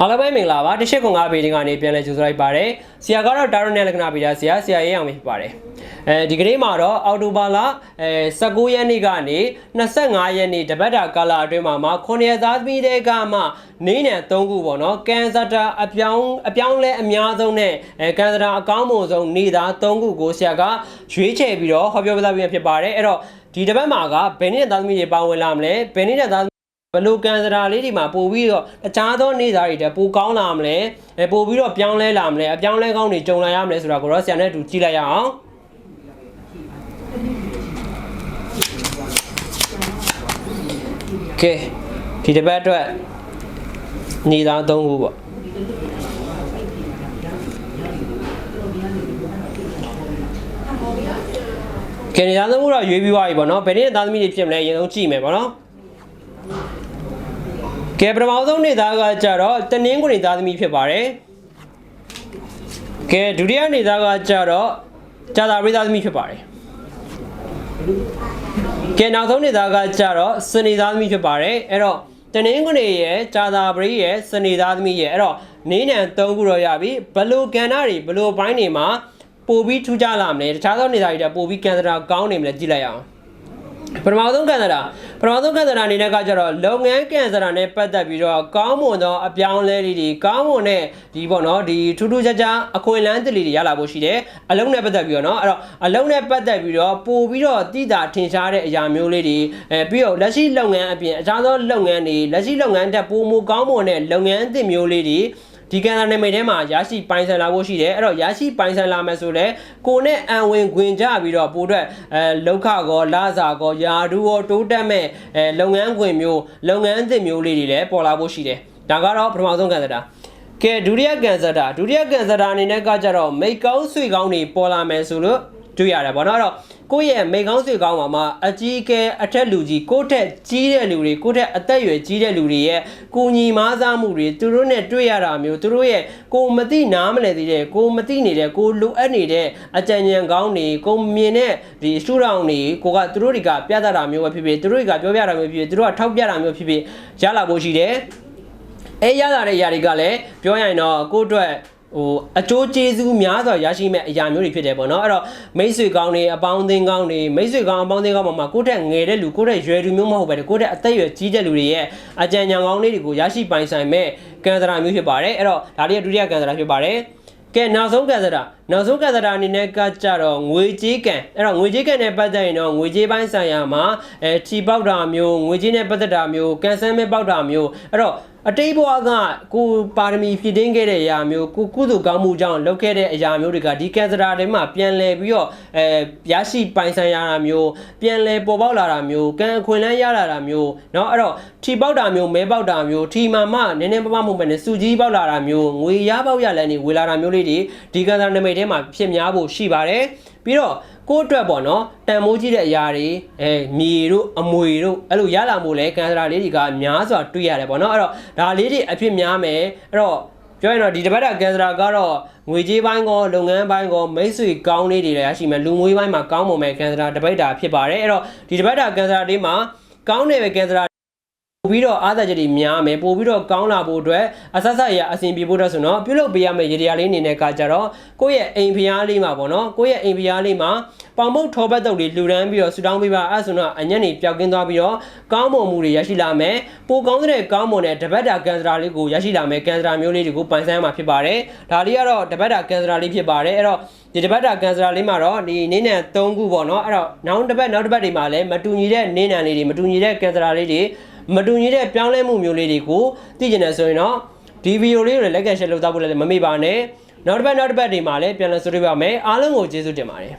အားလုံးပဲမင်္ဂလာပါတစ်ချက်ခွန်ငါပေတင်ကနေပြန်လဲကြိုဆိုလိုက်ပါတယ်ဆရာကတော့တာရနယ်လက္ခဏာပေတာဆရာဆရာရေးအောင်ဖြစ်ပါတယ်အဲဒီကနေ့မှာတော့အော်တိုဘာလအဲ19ရက်နေ့ကနေ25ရက်နေ့တပတ်တာကာလအတွင်းမှာမှာ9ရက်သားသမီးတွေကမှနေနံ3ခုပေါ့နော်ကန်ဆာတာအပြောင်းအပြောင်းလဲအများဆုံးနဲ့အဲကန်ဆာတာအကောင်းမွန်ဆုံးနေသား3ခုကိုဆရာကရွေးချယ်ပြီးတော့ဟောပြောပြသပေးဖြစ်ပါတယ်အဲ့တော့ဒီတပတ်မှာကဘယ်နည်းသားသမီးတွေပါဝင်လာမလဲဘယ်နည်းသား ဘယ်လိုကန်စရာလေးတွေမှာပို့ပြီးတော့တခြားသောနေသားတွေတက်ပိုကောင်းလာမလဲအဲပို့ပြီးတော့ပြောင်းလဲလာမလဲအပြောင်းလဲကောင်းတွေကြုံလာရမလဲဆိုတာကိုတော့ဆရာနဲ့အတူကြည့်လိုက်ရအောင်ကဲဒီတစ်ပတ်အတွက်နေသား၃ခုပေါ့ကဲနေသား၃ခုတော့ရွေးပြီးသွားပြီပေါ့နော်ဘယ်နည်းသားသမီးတွေဖြစ်မလဲအရင်ဆုံးကြည့်မယ်ပေါ့နော် ကဲပထမဆုံးနေသားကကြတော့တနင်းကိုနေသားသမီးဖြစ်ပါတယ်ကဲဒုတိယနေသားကကြတော့ဂျာတာပရိသသမီးဖြစ်ပါတယ်ကဲနောက်ဆုံးနေသားကကြတော့စနေသားသမီးဖြစ်ပါတယ်အဲ့တော့တနင်းကိုနေရဲ့ဂျာတာပရိရဲ့စနေသားသမီးရဲ့အဲ့တော့နေနံ၃ခုတော့ရပြီဘလိုကန်နာတွေဘလိုဘိုင်းတွေမှာပို့ပြီးထူးခြားလာမလဲတခြားသောနေသားတွေတက်ပို့ပြီးကန်စတာကောင်းနေမလဲကြည့်လိုက်အောင် ပထမဆုံးကန်စရာပထမဆုံးကန်စရာအနေနဲ့ကကြတော့လုပ်ငန်းကန်စရာနဲ့ပတ်သက်ပြီးတော့ကောင်းမွန်သောအပြောင်းအလဲတွေကောင်းမွန်တဲ့ဒီပေါ့နော်ဒီထူးထူးခြားခြားအခွင့်အလမ်းတလီတွေရလာဖို့ရှိတယ်အလုံးနဲ့ပတ်သက်ပြီးတော့နော်အဲ့တော့အလုံးနဲ့ပတ်သက်ပြီးတော့ပို့ပြီးတော့တည်တာထင်ရှားတဲ့အရာမျိုးလေးတွေအဲပြီးတော့လက်ရှိလုပ်ငန်းအပြင်အခြားသောလုပ်ငန်းတွေလက်ရှိလုပ်ငန်းတက်ပိုမိုကောင်းမွန်တဲ့လုပ်ငန်းအသစ်မျိုးလေးတွေ ဒီကန်နာနာမိတ်ထဲမှာရရှိပိုင်ဆိုင်လာဖို့ရှိတယ်အဲ့တော့ရရှိပိုင်ဆိုင်လာမယ်ဆိုလဲကိုနဲ့အံဝင်ခွင်ကြပြီးတော့ပို့အတွက်အဲလောက်ခကောလာစာကောယာဒူရောတိုးတက်မဲ့အဲလုပ်ငန်းခွင်မျိုးလုပ်ငန်းအသစ်မျိုးလေးတွေလည်းပေါ်လာဖို့ရှိတယ်ဒါကတော့ပထမဆုံးကန်စတာကဲဒုတိယကန်စတာဒုတိယကန်စတာအနေနဲ့ကကြတော့မိတ်ကောင်းဆွေကောင်းတွေပေါ်လာမယ်ဆိုလို့တွေ့ရတယ်ဗောနော်အဲ့တော့ ကိုယ့်ရဲ့မိကောင်းဆွေကောင်းမှာမှာအကြီးကဲအထက်လူကြီးကိုယ့်ထက်ကြီးတဲ့လူတွေကိုယ့်ထက်အသက်အရွယ်ကြီးတဲ့လူတွေရဲ့ကိုညီမားစားမှုတွေသူတို့နဲ့တွေ့ရတာမျိုးသူတို့ရဲ့ကိုမသိနားမလဲသေးတဲ့ကိုမသိနေတဲ့ကိုလိုအပ်နေတဲ့အကြံဉာဏ်ကောင်းတွေကိုမြင်တဲ့ဒီစတူဒေါန်တွေကိုကသူတို့တွေကပြသတာမျိုးပဲဖြစ်ဖြစ်သူတို့တွေကပြောပြတာမျိုးဖြစ်ဖြစ်သူတို့ကထောက်ပြတာမျိုးဖြစ်ဖြစ်ရလာဖို့ရှိတယ်အဲရလာတဲ့အရာတွေကလည်းပြောရရင်တော့ကိုယ့်အတွက် ဟိုအကျိုးကျေးဇူးများစွာရရှိမဲ့အရာမျိုးတွေဖြစ်တယ်ပေါ့နော်အဲ့တော့မိတ်ဆွေကောင်းတွေအပေါင်းအသင်းကောင်းတွေမိတ်ဆွေကောင်းအပေါင်းအသင်းကောင်းမှာမှာကိုယ့်တက်ငယ်တဲ့လူကိုယ့်တက်ရွယ်သူမျိုးမဟုတ်ပဲကိုယ့်တက်အသက်ရွယ်ကြီးတဲ့လူတွေရဲ့အကြံဉာဏ်ကောင်းလေးတွေကိုရရှိပိုင်ဆိုင်မဲ့ကန်စရာမျိုးဖြစ်ပါတယ်အဲ့တော့ဒါလေးကဒုတိယကန်စရာဖြစ်ပါတယ်ကဲနောက်ဆုံးကန်စရာ နောက်ဆုံးကန်စရာအနေနဲ့ကကြတော့ငွေကြေးကန်အဲ့တော့ငွေကြေးကန်နဲ့ပတ်သက်ရင်တော့ငွေကြေးပိုင်းဆိုင်ရာမှာအဲချီပေါက်တာမျိုးငွေကြေးနဲ့ပတ်သက်တာမျိုးကန်ဆယ်မဲ့ပေါက်တာမျိုးအဲ့တော့အတိတ်ဘဝကကိုပါရမီဖြည့်တင်းခဲ့တဲ့အရာမျိုးကိုကုသိုလ်ကောင်းမှုကြောင့်လုပ်ခဲ့တဲ့အရာမျိုးတွေကဒီကန်စရာတွေမှာပြန်လည်ပြီးတော့အဲရရှိပိုင်ဆိုင်ရတာမျိုးပြန်လည်ပေါ်ပေါက်လာတာမျိုးကံအခွင့်အလမ်းရလာတာမျိုးเนาะအဲ့တော့ထီပေါက်တာမျိုးမဲပေါက်တာမျိုးထီမာမနည်းနည်းပပမှုပဲနဲ့စူကြီးပေါက်လာတာမျိုးငွေရပေါက်ရလန်းနေဝေလာတာမျိုးလေးတွေဒီကန်စရာနမိတ် ထဲမှာဖြစ်များဖို့ရှိပါတယ်ပြီးတော့ကိုယ့်အတွက်ပေါ့နော်တန်မိုးကြီးတဲ့အရာတွေအဲမြေတို့အမွေတို့အဲ့လိုရလာမို့လဲကန်စရာလေးတွေကများစွာတွေ့ရတယ်ပေါ့နော်အဲ့တော့ဒါလေးတွေအဖြစ်များမယ်အဲ့တော့ပြောရင်တော့ဒီတပတ်တာကန်စရာကတော့ငွေကြေးပိုင်းကောလုပ်ငန်းပိုင်းကောမိတ်ဆွေကောင်းလေးတွေလည်းရရှိမယ်လူငွေပိုင်းမှာကောင်းမွန်မဲ့ကန်စရာတပတ်တာဖြစ်ပါတယ်အဲ့တော့ဒီတပတ်တာကန်စရာလေးမှာကောင်းတဲ့ပဲကန်စရာ ပို့ပြီးတော့အားသာချက်တွေများမယ်ပို့ပြီးတော့ကောင်းလာဖို့အတွက်အဆက်ဆက်ရအဆင်ပြေဖို့အတွက်ဆိုတော့ပြုလုပ်ပေးရမယ့်ရေဒီယာလေးအနေနဲ့ကကြတော့ကိုယ့်ရဲ့အိမ်ဖျားလေးမှာပေါ့နော်ကိုယ့်ရဲ့အိမ်ဖျားလေးမှာပေါင်မုတ်ထောပတ်တုပ်လေးလှူဒန်းပြီးတော့ဆူတောင်းပေးပါအဲ့ဆိုတော့အညက်နေပျောက်ကင်းသွားပြီးတော့ကောင်းမွန်မှုတွေရရှိလာမယ်ပိုကောင်းတဲ့ကောင်းမွန်တဲ့တပတ်တာကန်စရာလေးကိုရရှိလာမယ်ကန်စရာမျိုးလေးတွေကိုပိုင်ဆိုင်ရမှာဖြစ်ပါတယ်ဒါလေးကတော့တပတ်တာကန်စရာလေးဖြစ်ပါတယ်အဲ့တော့ဒီတပတ်တာကန်စရာလေးမှာတော့ဒီနေနံ၃ခုပေါ့နော်အဲ့တော့နောက်တစ်ပတ်နောက်တစ်ပတ်တွေမှာလည်းမတူညီတဲ့နေနံလေးတွေမတူညီတဲ့ကန်စရာလေးတွေ မတူညီတဲ့ပြောင်းလဲမှုမျိုးလေးတွေကိုသိကျင်တယ်ဆိုရင်တော့ဒီဗီဒီယိုလေးကိုလည်းလက်ကရှယ်လုပ်သားဖို့လည်းမမေ့ပါနဲ့နောက်တစ်ပတ်နောက်တစ်ပတ်တွေမှာလည်းပြန်လည်ဆွေးနွေးပါမယ်အားလုံးကိုကျေးဇူးတင်ပါတယ်